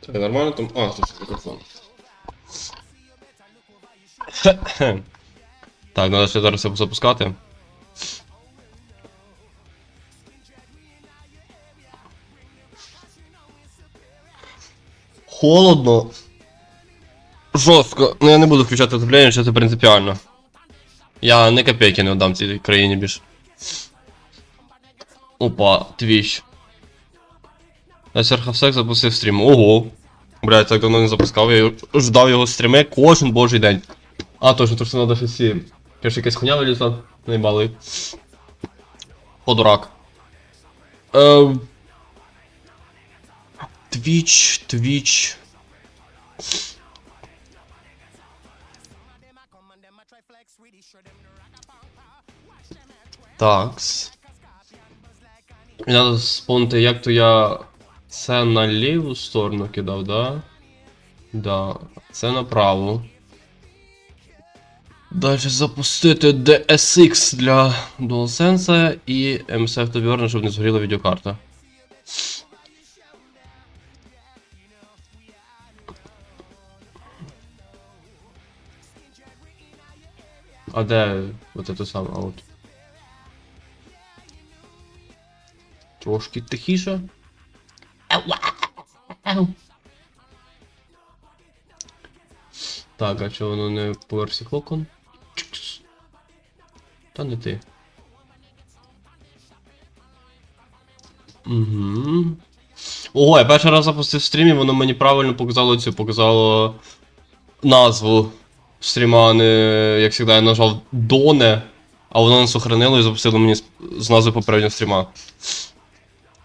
Так, нормально там. А, тут мікрофон. Так, треба ще зараз все запускати. Холодно. Жорстко. Ну я не буду включати отоплення, що це принципіально. Я не копейки не віддам цій країні більше. Опа, твіч. Я Серхавсек запустив стрім. Ого. Блядь, так давно не запускав. Я ждав його стріми кожен божий день. А, точно, то що треба ці. Каже, якась хуйня вилізла. Наїбали. Подурак. Е... Твіч, твіч. Такс. Треба спомнити, як то я це на ліву сторону кидав, да? Да. Це на праву. Далі запустити DSX для DualSense і MSF Tovern, щоб не згоріла відеокарта. А де от це саме? А от. Трошки тихіше. Так, а чого воно не по версії Хокон? Чикс. Та не ти. Угу. Ого, я перший раз запустив стрім і воно мені правильно показало цю, показало назву стріма, а не як завжди я нажав Доне, а воно не сохранило і запустило мені з, назви попереднього стріма.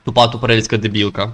Тупа тупорельська дебілка.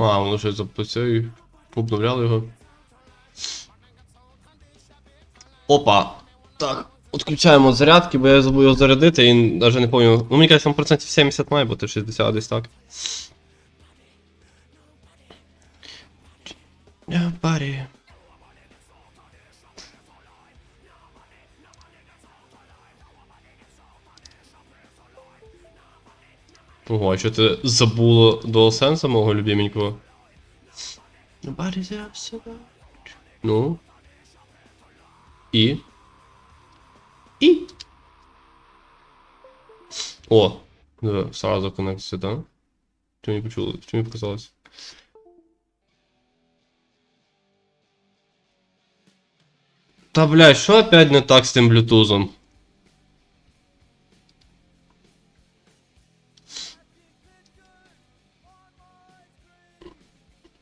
А, воно щось запустив і обновляли його. Опа! Так, відключаємо зарядки, бо я забув його зарядити і навіть не пам'ятаю. Ну, мені кажуть, там процентів 70 має бути 60 десь так. Ти забула DualSense мого любименького? Nobody's. Ну. І. І. О! Да, сразу коннектиться, да? Чому не почули? Чому не показалось? Та блядь, що опять не так з тим блютузом?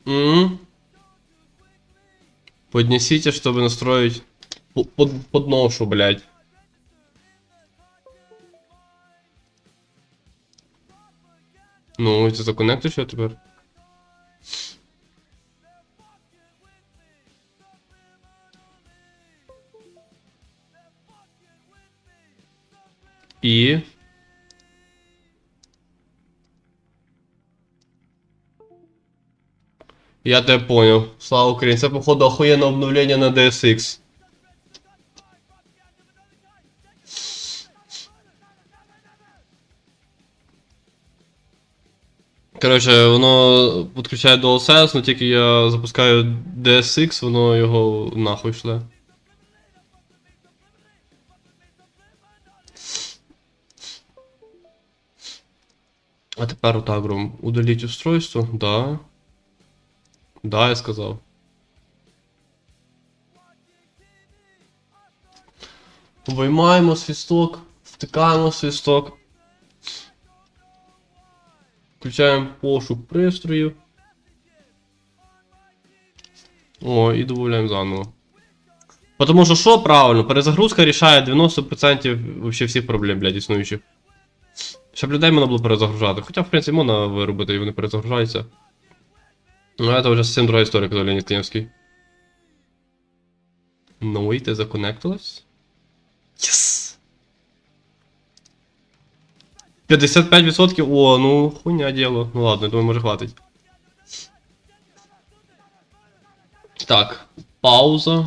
М? Поднесите, чтобы настроить п- под, подношу, блядь. Ну, это законнектиш я тепер? І. Я тебе понял. Слава Україні. Це, походу, охуєнне обновлення на DSX. Коротше, воно підключає DualSense, але тільки я запускаю DSX, воно його нахуй шле. А тепер отак Ром. Удаліть устройство, да. Да, я сказав. Виймаємо свісток, втикаємо свісток. Включаємо пошук пристроїв. О, і додаємо заново. Потому що що правильно, перезагрузка рішає 90% вообще всіх проблем, блядь, існуючих. Щоб людей можна було перезагружати. Хоча, в принципі, можна виробити, і вони перезагружаються. Ну, це вже зовсім друга історія, казав Леонід Клінівський. Ну, і ти законектилась? Єс! 55%? О, ну, хуйня діло. Ну ладно, я думаю, може хватить. Так, пауза.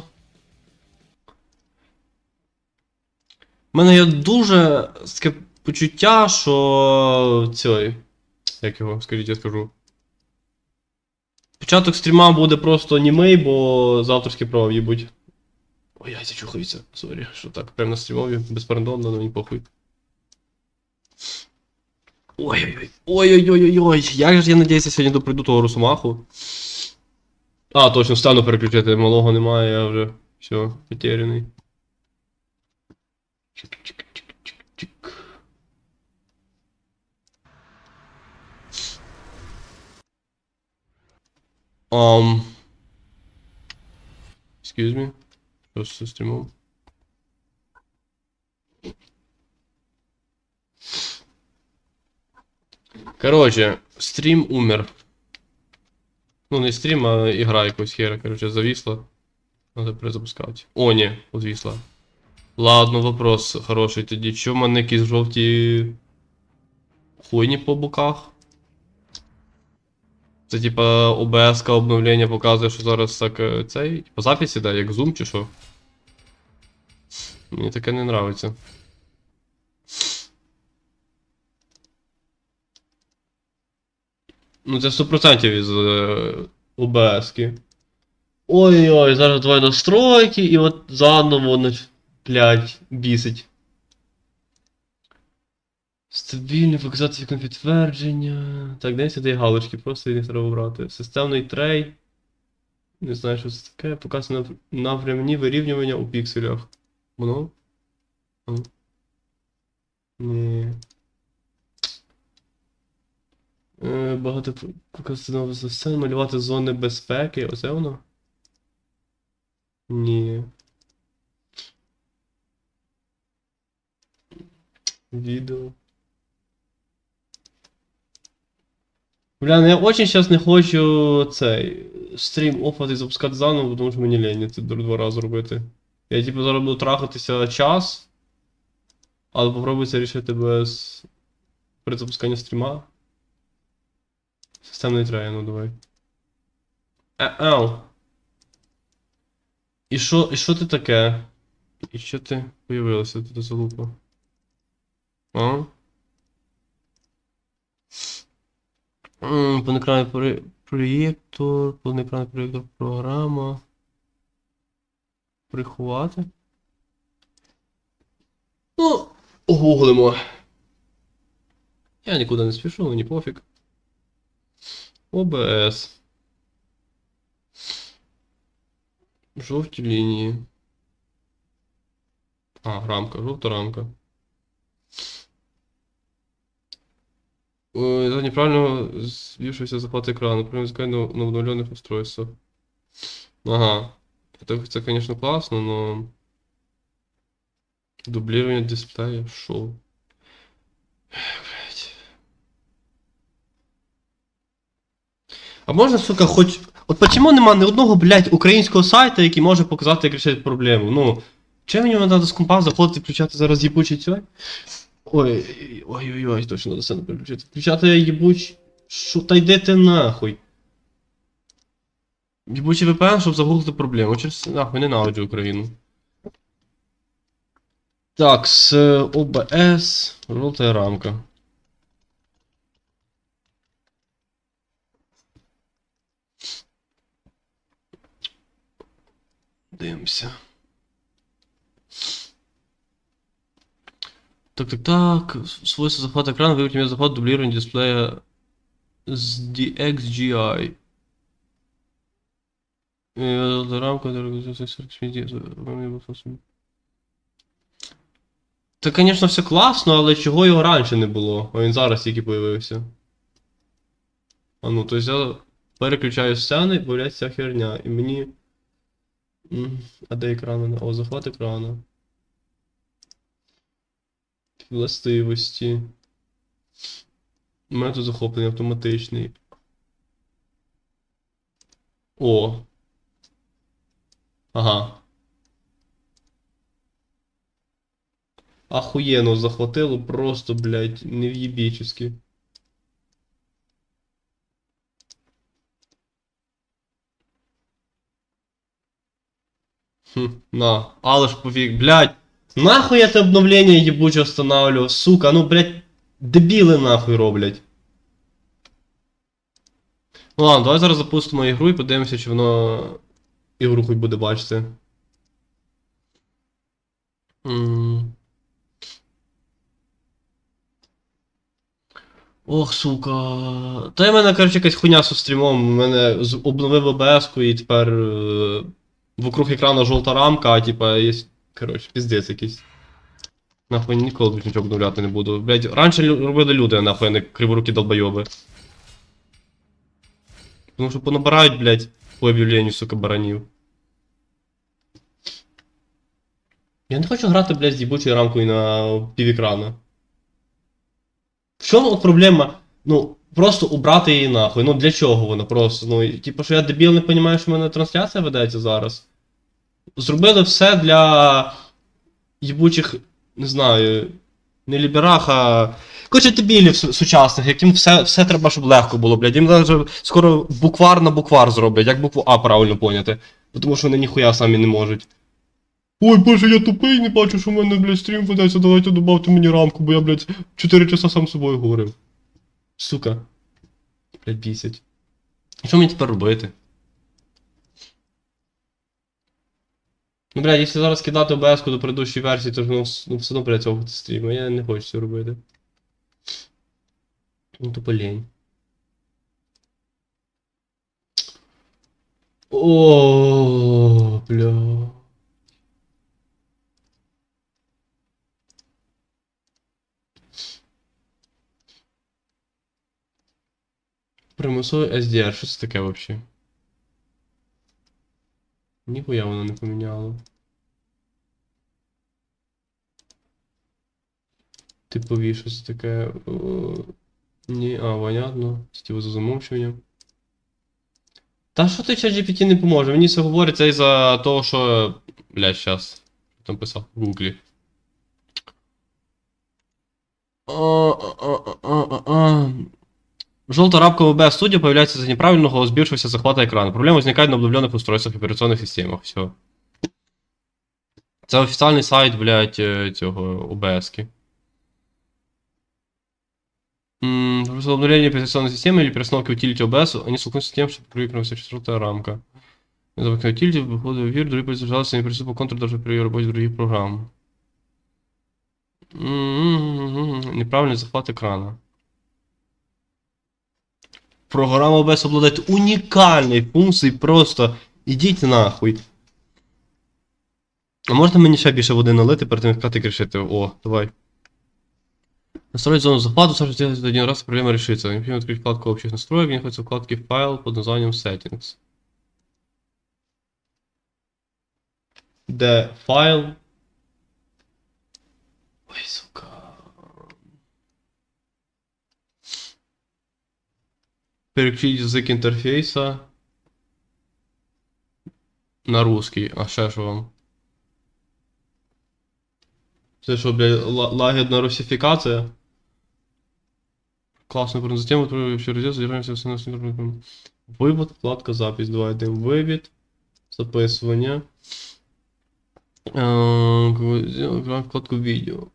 У мене є дуже таке почуття, що цей. Як його, скажіть, я скажу. Початок стріма буде просто німий, бо з авторські права в'їбуть. Ой, яйця чухаються, сорі, що так, прямо на стрімові, безпардонно, ну мені похуй. Ой-ой-ой. Ой-ой-ой-ой. Як же я надіюся сьогодні доприйду того Росомаху. А, точно, стану переключити, малого немає, я вже все, потеряний. Um. Excuse me. Що з стрімом? Короче, стрім умер. Ну, не стрім, а ігра якось хера, короче, зависла. Надо перезапускати. О, ні, звісла. Ладно, вопрос хороший тоді. Чому мене якісь жовті хуйні по боках? Це типа ОБС обновлення показує, що зараз так е, цей. По записі, да, як зум чи що. Мені таке не нравиться. Ну, це 100% із е, ОБС-ки. Ой-ой, зараз давай настройки, і от заново блядь, бісить. Стабільне, фіксація вікон підтвердження. Так, де сюди галочки, просто їх треба брати. Системний трей. Не знаю, що це таке. Показує нав- напрямні вирівнювання у пікселях. Воно? Ні. Е, Багато показано за все, малювати зони безпеки. Оце воно? Ні. Відео. Бля, ну я очень сейчас не хочу цей стрім офати запускати заново, тому що мені лень це два рази робити. Я типу зараз буду трахатися час, але попробую це рішити без перезапускання стріма. Системний трей, ну давай. Е, ау. І що, і що ти таке? І що ти появилося тут залупа? А? М, Повноекранний проєктор, повноекранний проєктор програма. Приховати. Ну, гуглимо. Я нікуди не спішу, мені пофіг. ОБС. Жовті лінії. А, рамка, жовта рамка. Ой, да, неправильно збившийся захват экрана. Проблема возникает на, на обновленных устройствах. Ага. Это, это, конечно, классно, но... Дублирование дисплея, шоу. Блять. А можна, сука, хоч. От почему нема ні одного, блядь, українського сайту, який може показати, як рішити проблему? Ну. Чим мені треба з компа заходити, включати зараз їбучий цей? Ой, ой-ой-ой, точно треба сцену переключити. Включати їбуч. Шо, та йди ти нахуй. Їбучий VPN, щоб загуглити проблему. Через нахуй ненавиджу Україну. Так, з OBS, жовта рамка. Дивимося. Так, так, так. Свойства захвата экрана, выберите метод захвата дублирования дисплея с DXGI. Э, Рамка, Це, звісно, все класно, але чого його раніше не було? А він зараз тільки появився. А ну, то есть я переключаю сцени, і появляється ця херня, і мені. М, А де екран? О, захват екрана. Властивості. Метод захоплення автоматичний. О. Ага. Ахуєнно захватило просто, блядь, нев'єбічески. Хм, на, але ж пофіг, блядь. Нахуй я те обновлення ебуче встановлював, сука, ну, блядь, дебіли нахуй роблять. Ну ладно, давай зараз запустимо ігру і подивимося, чи воно ігру хоч буде бачити. Ох, сука. Та й в мене, коротше, якась хуйня зі стрімом. У мене обновив ОБС-ку і тепер е, вокруг екрану жовта рамка, а типа є. Коротше, піздець якийсь. Нахуй ніколи більше нічого обновляти не буду. Блять, раніше робили люди, нахуй, не криворукі долбойоби. Тому що понабирають, блять, по об'явленню, сука, баранів. Я не хочу грати, блядь, з їбучою рамкою на півекрана. В чому от проблема? Ну, просто убрати її нахуй. Ну для чого воно просто? Ну, типу, що я дебіл не розумію, що в мене трансляція ведеться зараз. Зробили все для їбучих, не знаю, не ліберах, а. Коротше, дебілів сучасних, яким все, все треба, щоб легко було, блядь. Їм навіть скоро буквар на буквар зроблять, як букву А правильно поняти. Тому що вони ніхуя самі не можуть. Ой, боже, я тупий, не бачу, що в мене, блядь, стрім ведеться, давайте добавте мені рамку, бо я, блядь, 4 часа сам собою говорив. Сука. Блядь, бісять. Що мені тепер робити? Ну, блядь, якщо зараз кидати ОБС-ку до предыдущої версії, то ж с- ну все одно, блядь, цього стріму. Я не хочу цього робити. Ну, тупо лень. О, бля. Примусовий SDR, що це таке вообще? Ніхуя воно не поміняло. Типові, що це таке. О, ні, а, понятно. Стіво за замовчуванням. Та що ти ChatGPT не поможе? Мені це говорить це із-за того, що. Бля, щас. Там писав? В гуглі. А-а-а-а-а. Желтая рабка ВБ Studio появляется из-за неправильного сбившегося захвата экрана. Проблема возникает на обновленных устройствах и операционных системах. Все. Це офіційний сайт, блядь, е, цього OBS. М, При обновлении операционной системы или перестановке утилити OBS, они столкнутся с тем, что проигрывается четвертая рамка. Запуская утилити, выхода в вир, другие пользователи не присутствуют контур даже при работе других программ. М-м-м-м, Неправильный захват экрана. Програма OBS обладает уникальной функцией просто ідіть нахуй. А можна мені ще більше води налити перед тим, як кати кришити? О, давай. Настроить зону захвата, сразу сделать один раз, проблема решится. Необходимо открыть вкладку общих настроек, где находится вкладки файл под названием Settings. Де файл? Ой, сука. Переключить язик інтерфейса на русский. А ще що вам? Це що, блядь, ла- лагідна русифікація? Класно, про затем вот все раздел, содержимое все остальное. Вивод, вкладка, запись. Давай йдемо вивід. Записування. Е, вкладку відео.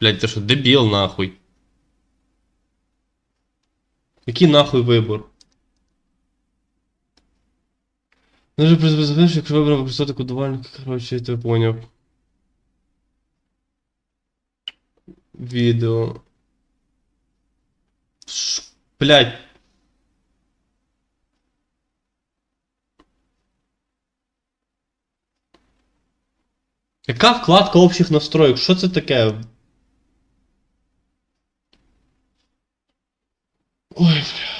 Блядь, ти що, дебіл нахуй? Який нахуй вибор? Даже при завершении, якщо вибрав використати кодувальник, коротше, тебе поняв. Відео. Блядь. Яка вкладка общих настроек? Що це таке? Ой, блядь.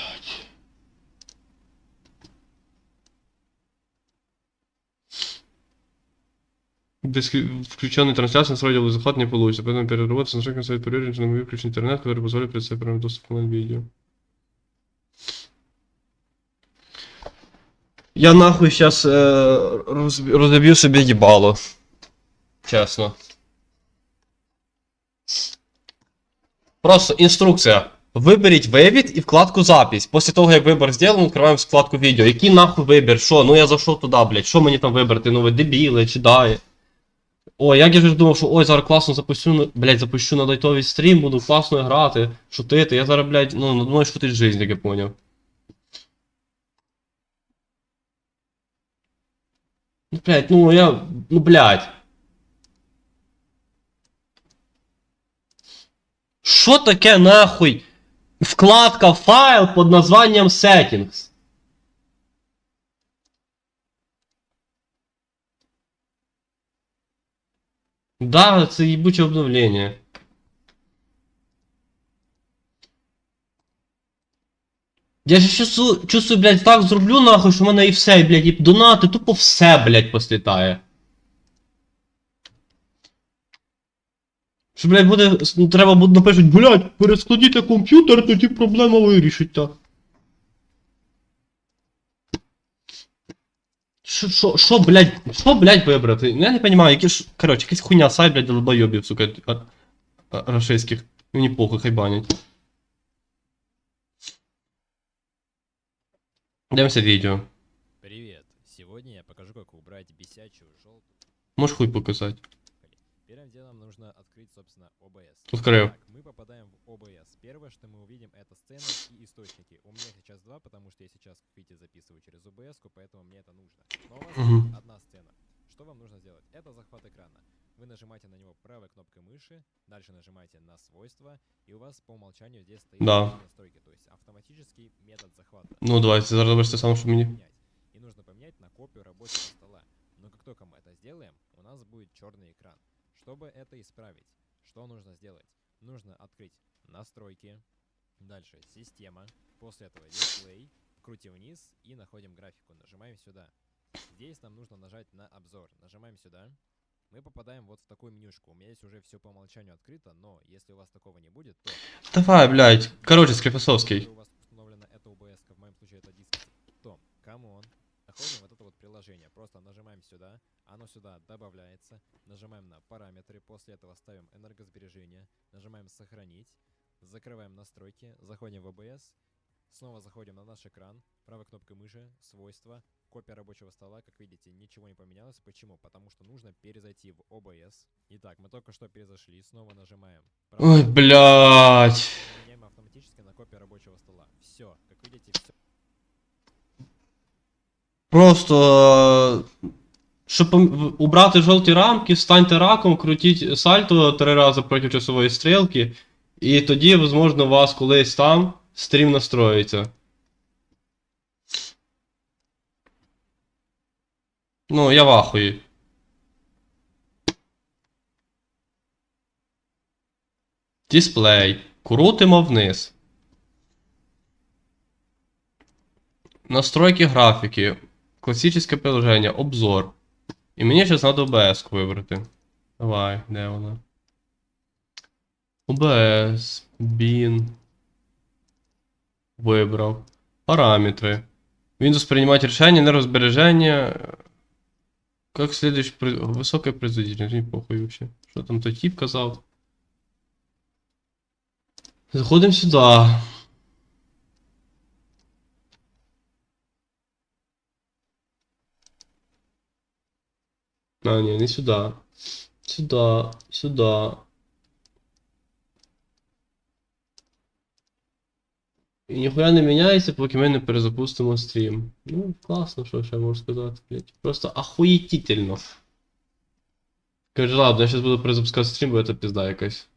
без вклю- включенной трансляции настроить захват не получится, поэтому переработать с настройками сайт проверить на выключить интернет, который позволит представить прямой доступ к видео. Я нахуй сейчас разобью себе ебало. Честно. Просто інструкція. Виберіть вивід і вкладку запись. Після того, як вибір зроблено, відкриваємо вкладку відео. Який нахуй вибір? Що? Ну я зайшов туди, блядь. Що мені там вибрати? Ну ви дебіли, чи дає. О, як я ж думав, що ой, зараз класно запущу, блядь, запущу на лайтовий стрім, буду класно грати, шутити. Я зараз, блядь, ну, надумаю шутить жизнь, як я поняв. Ну, блядь, ну я. Ну, блядь. Що таке нахуй? Вкладка файл під названням Settings. Да, це їбуче обновлення. Я ж чувствую, чувствую, блядь, так зроблю нахуй, що в мене і все, блядь, і донати, тупо все, блядь, послітає. Що, блядь, буде. ну, Треба буде напишуть, блядь, перескладіть комп'ютер, тоді проблема вирішиться. Що, що, що, блядь, що, блядь, вибрати? Ну я не понимаю, які ж. Короче, якась хуйня сайт, блядь, долбойобів, сука, а- а- рашистських. Мені похуй, хай банять. Дивимося відео. Привет! Сегодня я покажу, как убрать бесячую желтую. Можеш хуй показати. Первым делом нужно открыть, собственно, OBS. Открыл. Так, мы попадаем в OBS. Первое, что мы увидим, это сцены и источники. У меня сейчас два, потому что я сейчас, как видите, записываю через OBS, поэтому мне это нужно. Но у вас есть одна сцена. Что вам нужно сделать? Это захват экрана. Вы нажимаете на него правой кнопкой мыши, дальше нажимаете на свойства, и у вас по умолчанию здесь стоит Да. настройки, то есть автоматический метод захвата. Ну давайте, зараз те саме, що мені. И нужно поменять на копию рабочего стола. Но как только мы это сделаем, у нас будет черный экран. Чтобы это исправить, что нужно сделать? Нужно открыть настройки, дальше система, после этого дисплей, крутим вниз и находим графику, нажимаем сюда. Здесь нам нужно нажать на обзор, нажимаем сюда. Мы попадаем вот в такую менюшку. У меня здесь уже все по умолчанию открыто, но если у вас такого не будет, то Давай, блядь. Короче, Склифосовський. если у вас установлена эта OBS, в моем случае это диск, то камон, находим вот это вот приложение, просто нажимаем сюда, оно сюда добавляется, нажимаем на параметры, после этого ставим энергосбережение, нажимаем сохранить, закрываем настройки, заходим в OBS, снова заходим на наш экран, правой кнопкой мыши, свойства, копия рабочего стола, как видите, ничего не поменялось. Почему? Потому что нужно перезайти в OBS. Итак, мы только что перезашли, снова нажимаем. Ой, блядь. Меняем автоматически на копию рабочего стола. Все, как видите, все. Просто. е, Щоб убрати жовті рамки, встаньте раком, крутіть сальто три рази проти часової стрілки, і тоді, можливо, у вас колись там стрім настроїться. Ну, я в ахуї. Дисплей. Крутимо вниз. Настройки графіки. Класичне приложення. Обзор. І мені зараз треба OBS вибрати. Давай, де вона? OBS. Bin. Вибрав. Параметри. Windows принимать решения, энергосбережение. Как следующий... при- Высокая производительность, не похуй вообще. Що там той тип казав? Заходимо сюди. А, не, не сюда. Сюда, сюда. І ніхуя не міняється, поки ми не перезапустимо стрім. Ну, класно, що ще можу сказати, блять. Просто ахуєтительно. Каже, ладно, я зараз буду перезапускати стрім, бо це пізда якась.